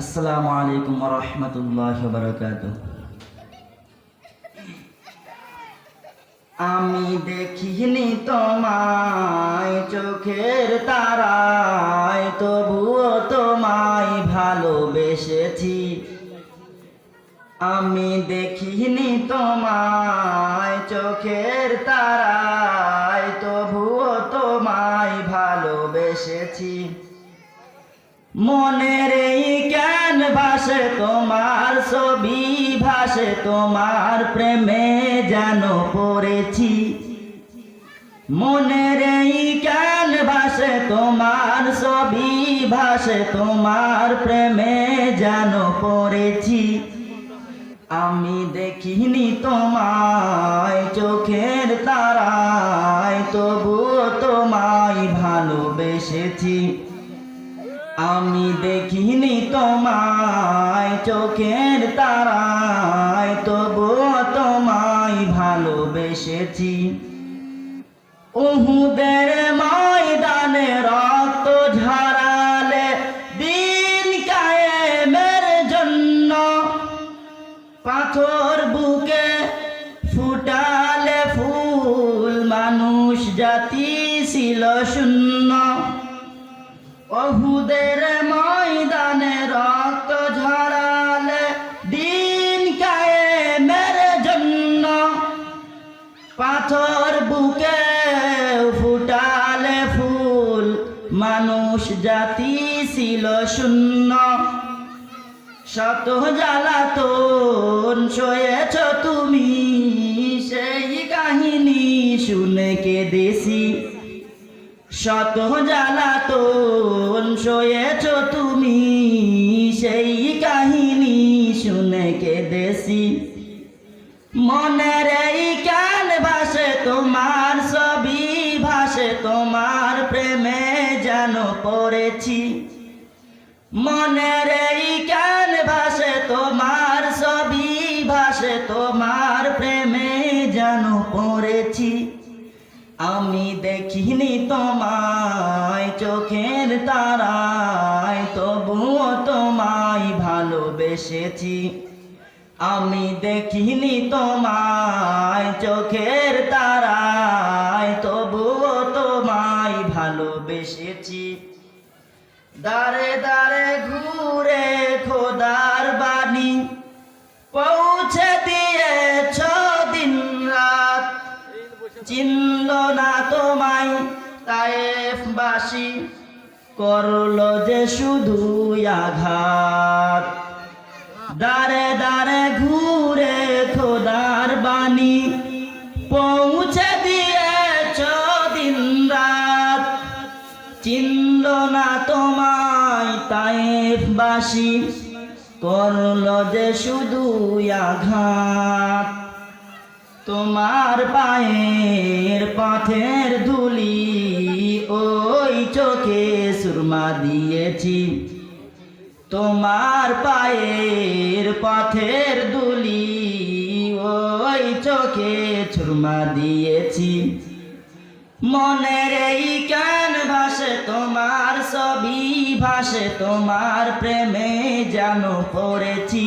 আসসালামু আলাইকুম রহমতুল্লাহ বারকাত আমি দেখিনি তোমায় চোখের তারায়, তবুও তোমায় ভালোবেসেছি। আমি দেখিনি তোমায় চোখের তারায়, তবুও তোমায় ভালোবেসেছি। মনের এই ভাসে তোমার ছবি, ভাসে তোমার প্রেমে যেন পড়েছি। মনের এই জ্ঞান ভাসে তোমার ছবি, ভাসে তোমার প্রেমে যেন পড়েছি। আমি দেখিনি তোমায় চোখের তারায়, তবুও তোমায় ভালোবেসেছি। আমি দেখিনি তোমায়, চোখের তারায়, তবুও তোমায় ভালোবেসেছি। উহুদের ময়দানে রক্ত ঝরালে দিন কায়েমের জন্য পাথর বুকে ফুটালে ফুল, মানুষ জাতি ছিল শূন্য। অহুদের ময়দানে রক্ত ঝরালে দিন কায়েমের জন্য। পাথর বুকে ফুটালে ফুল, মানুষ জাতি ছিল শূন্য। শত জ্বালাতন সয়েছ তুমি, সেই কাহিনী শুনে কেঁদেছি। শত জ্বালাতন সয়েছ তুমি, সেই কাহিনী শুনে কেঁদেছি। মনের এই কান ভাসে তোমার ছবি ভাসে তোমার প্রেমে যেন পড়েছি। মনের এই কান ভাসে তোমার ছবি ভাসে তোমার প্রেমে যেন পড়েছি। আমি দেখিনি তোমায়, চোখের তারায়, তবুও তোমায় ভালোবেসেছি। আমি দেখিনি তোমায়, চোখের তারায়, তবুও তোমায় ভালোবেসেছি। দারে দারে ঘুরে চিনল না তোমায় তায়েফবাসী করল যে শুধু আঘাত। দারে দারে ঘুরে খোদার বাণী পৌঁছে দিয়েছ দিন রাত। চিনল না তোমায় তায়েফবাসী করল যে শুধু আঘাত। তোমার পায়ের পথের ধুলি ওই চোখে সুরমা দিয়েছি। তোমার পায়ের পথের দুলি ওই চোখে ছুরমা দিয়েছি। মনের এই কান ভাসে তোমার ছবি ভাসে তোমার প্রেমে যেন পড়েছি।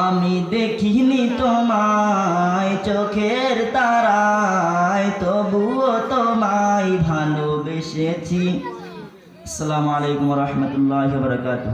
আমি দেখিনি তোমায় চোখের তারায় তবুও তোমায় ভালোবেসেছি। আসসালামু আলাইকুম রহমতুল্লাহ বরকাত